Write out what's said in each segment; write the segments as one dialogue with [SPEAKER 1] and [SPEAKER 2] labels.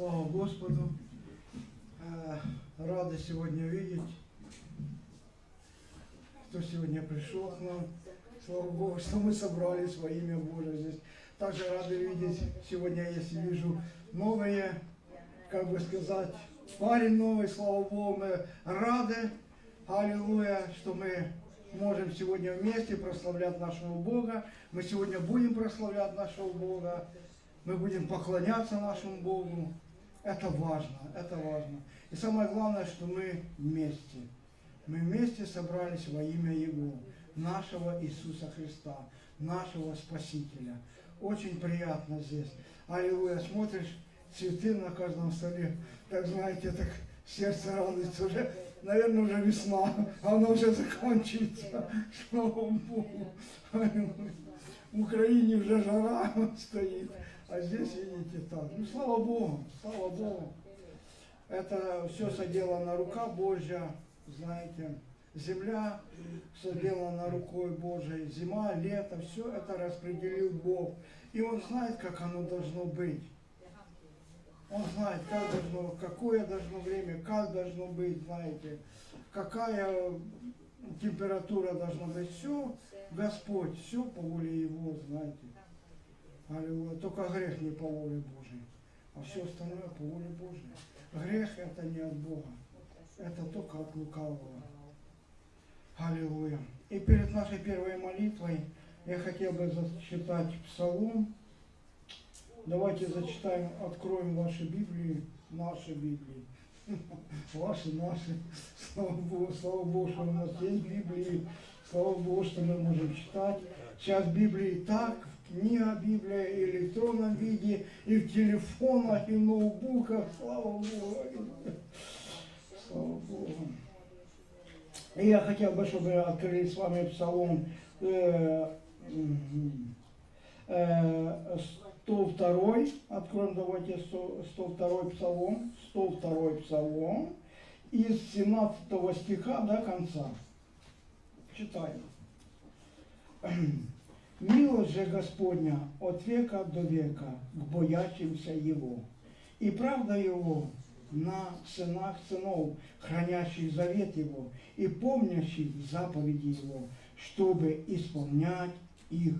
[SPEAKER 1] Слава Господу. Рады сегодня видеть, кто сегодня пришел к нам. Слава Богу, что мы собрались во имя Божие здесь. Также рады видеть сегодня, если вижу новые, как бы сказать, парень новый, слава Богу, мы рады, аллилуйя, что мы можем сегодня вместе прославлять нашего Бога. Мы сегодня будем прославлять нашего Бога. Мы будем поклоняться нашему Богу. Это важно, это важно. И самое главное, что мы вместе. Мы вместе собрались во имя Его, нашего Иисуса Христа, нашего Спасителя. Очень приятно здесь. Аллилуйя. Смотришь, цветы на каждом столе. Так знаете, так сердце радуется уже. Наверное, уже весна, а она уже закончится. Слава Богу. Аллилуйя. В Украине уже жара стоит. А здесь, видите, так. Ну, слава Богу, слава Богу. Это все соделана рука Божья, знаете. Земля соделана рукой Божией. Зима, лето, все это распределил Бог. И Он знает, как оно должно быть. Он знает, как должно, какое должно время, как должно быть, знаете, какая температура должна быть. Все Господь, все по воле Его, знаете. Аллилуйя. Только грех не по воле Божьей, а все остальное по воле Божьей. Грех это не от Бога, это только от лукавого. Аллилуйя. И перед нашей первой молитвой я хотел бы зачитать Псалом. Давайте зачитаем, откроем ваши Библии, наши Библии. Ваши, наши. Слава Богу, слава Богу, что у нас есть Библии. Слава Богу, что мы можем читать. Сейчас Библии так, книга Библия и в электронном виде, и в телефонах, и в ноутбуках. Слава Богу. Слава Богу. И я хотел бы, чтобы открыли с вами Псалом э, э, 102, откроем давайте 100 102 Псалом, 102 Псалом, из 17 стиха до конца. Читаем. Милость же Господня от века до века к боящимся Его, и правда Его на сынах сынов, хранящих завет Его и помнящих заповеди Его, чтобы исполнять их.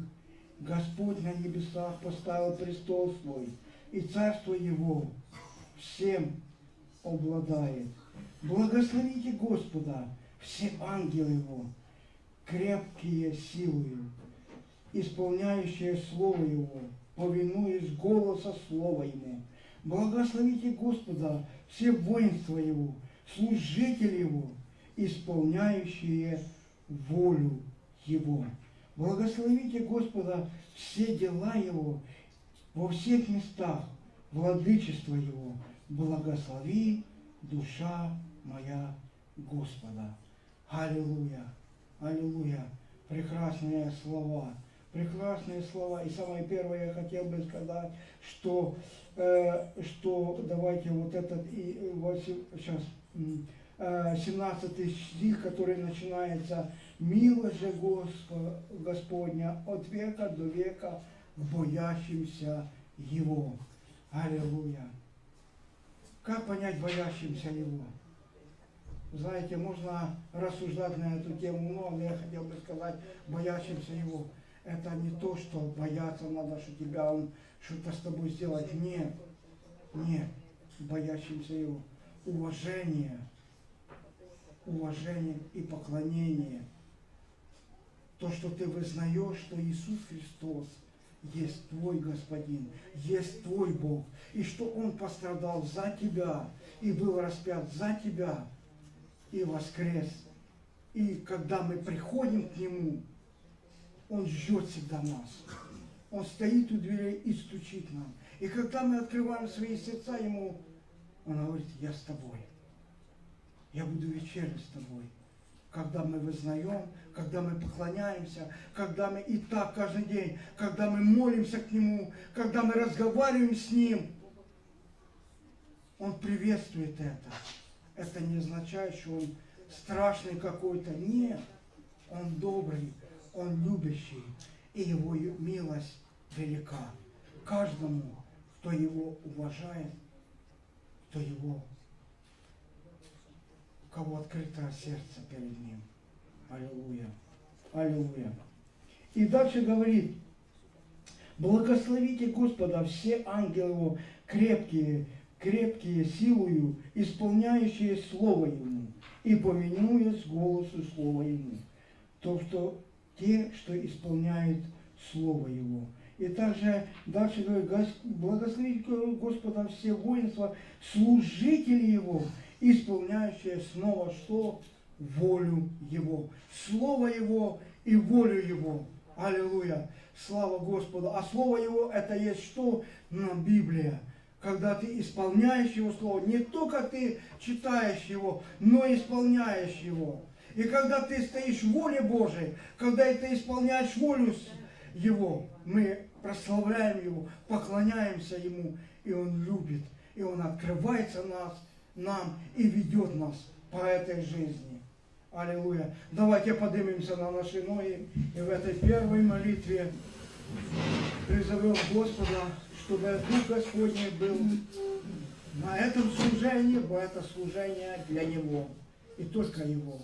[SPEAKER 1] Господь на небесах поставил престол свой, и царство Его всем обладает. Благословите Господа, все ангелы Его, крепкие силою, исполняющие Слово Его, повинуясь голоса Слова Ему. Благословите Господа, все воинства Его, служители Его, исполняющие волю Его. Благословите Господа все дела Его во всех местах, владычество Его. Благослови душа моя Господа. Аллилуйя, аллилуйя. Прекрасные слова, прекрасные слова. И самое первое я хотел бы сказать, что, э, что давайте вот этот, и, вот се- сейчас, э, 17 стих, который начинается «Милость же Господа, Господня от века до века боящимся Его». Аллилуйя. Как понять боящимся Его? Знаете, можно рассуждать на эту тему но я хотел бы сказать, боящимся Его, это не то, что бояться надо, что тебя Он что-то с тобой сделать. Нет, нет, боящимся Его. Уважение, уважение и поклонение. То, что ты вызнаешь, что Иисус Христос есть твой Господин, есть твой Бог, и что Он пострадал за тебя и был распят за тебя и воскрес. И когда мы приходим к Нему, Он ждет всегда нас. Он стоит у дверей и стучит нам. И когда мы открываем свои сердца Ему, Он говорит, я с тобой. Я буду вечерять с тобой. Когда мы вызнаем, когда мы поклоняемся, когда мы и так каждый день, когда мы молимся к Нему, когда мы разговариваем с Ним, Он приветствует это. Это не означает, что Он страшный какой-то. Нет, Он добрый, Он любящий, и Его милость велика. Каждому, кто Его уважает кто его, у кого открыто сердце перед ним. Аллилуйя. Аллилуйя. И дальше говорит, благословите Господа все ангелы его, крепкие, крепкие силою, исполняющие Слово Ему, и повинуясь голосу Слова Ему. То, что те, что исполняют Слово Его. И также дальше говорит, «Гос- благословите Господа все воинства, служители Его, исполняющие снова что? Волю Его. Слово Его и волю Его. Аллилуйя. Слава Господу. А Слово Его это есть что? Ну, Библия. Когда ты исполняешь Его Слово, не только ты читаешь Его, но исполняешь Его. И когда ты стоишь в воле Божией, когда ты исполняешь волю Его, мы прославляем Его, поклоняемся Ему, и Он любит, и Он открывается нас, нам и ведет нас по этой жизни. Аллилуйя. Давайте поднимемся на наши ноги и в этой первой молитве призовем Господа, чтобы Дух Господний был на этом служении, бо это служение для Него и только Его.